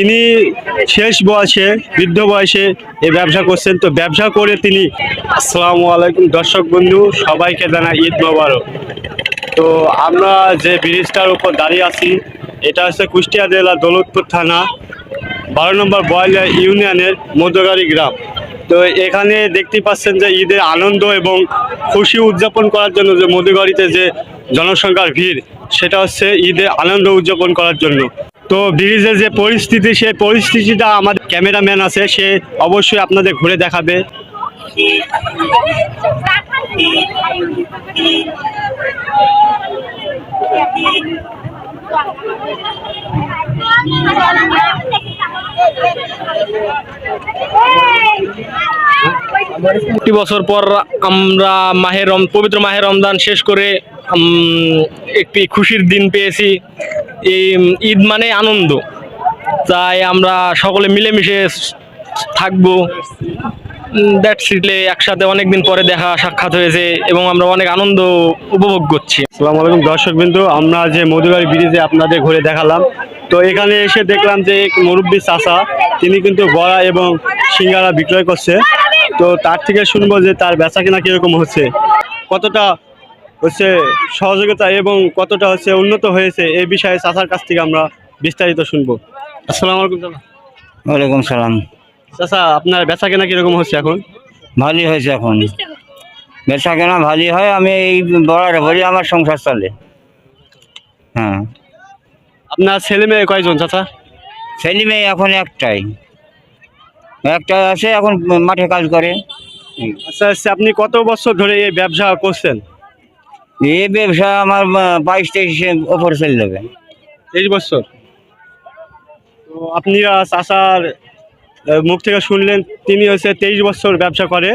তিনি শেষ বয়সে, বৃদ্ধ বয়সে এই ব্যবসা করছেন। তো ব্যবসা করে তিনি, আসসালামু আলাইকুম দর্শক বন্ধু, সবাইকে জানাই ঈদ মোবারক। তো আমরা যে ব্রিজটার উপর দাঁড়িয়ে আছি, এটা হচ্ছে কুষ্টিয়া জেলা দৌলতপুর থানা, বারো নম্বর বয়লা ইউনিয়নের মধ্যগাড়ি গ্রাম। তো এখানে দেখতে পাচ্ছেন যে ঈদের আনন্দ এবং খুশি উদযাপন করার জন্য যে মধুগাড়িতে যে জনসংখ্যার ভিড়, সেটা হচ্ছে ঈদের আনন্দ উদযাপন করার জন্য। তো ব্রিজের যে পরিস্থিতি, সেই পরিস্থিতিটা আমাদের ক্যামেরাম্যান আছে, সে অবশ্যই আপনাদের ঘুরে দেখাবে। একটি বছর পর আমরা মাহের পবিত্র মাহের রমদান শেষ করে একটি খুশির দিন পেয়েছি। ঈদ মানে আনন্দ। তাই আমরা সকলে মিলেমিশে থাকব। দ্যাট সিটলে একসাথে অনেকদিন পরে দেখা, সাক্ষাৎ হয়েছে এবং আমরা অনেক আনন্দ উপভোগ করছি। আসসালামু আলাইকুম দর্শক বিন্দু, আমরা যে মধুবাড়ি ব্রিজে আপনাদের ঘুরে দেখালাম, তো এখানে এসে দেখলাম যে মুরব্বী চাষা তিনি কিন্তু বড়া এবং সিঙ্গারা বিক্রয় করছে। তো তার থেকে শুনব যে তার বেচা কিনা কীরকম হচ্ছে। কতটা হচ্ছে সহযোগিতা এবং কতটা হচ্ছে উন্নত হয়েছে এই বিষয়ে চাষার কাছ থেকে আমরা বিস্তারিত শুনব। আসসালামু আলাইকুম চাচা। ওয়ালাইকুম সালাম। চাচা আপনার বেচা কেনা কীরকম হচ্ছে এখন? ভালোই হয়েছে এখন। বেচা কেনা ভালোই হয় আমি এই বড়ার ভরি আমার সংসার চলে। হ্যাঁ। আপনার ছেলে মেয়ে কয়জন চাচা? ছেলে মেয়ে এখন একটাই। একটাই আছে এখন মাঠে কাজ করে। আচ্ছা আচ্ছা আপনি কত বছর ধরে এই ব্যবসা করছেন? এই ব্যবসা আমার বাইশ তেইশে ওপর চলে যাবে। তেইশ বছর। তো আপনি চাষার মুখ থেকে শুনলেন, তিনি হচ্ছে তেইশ বছর ব্যবসা করে।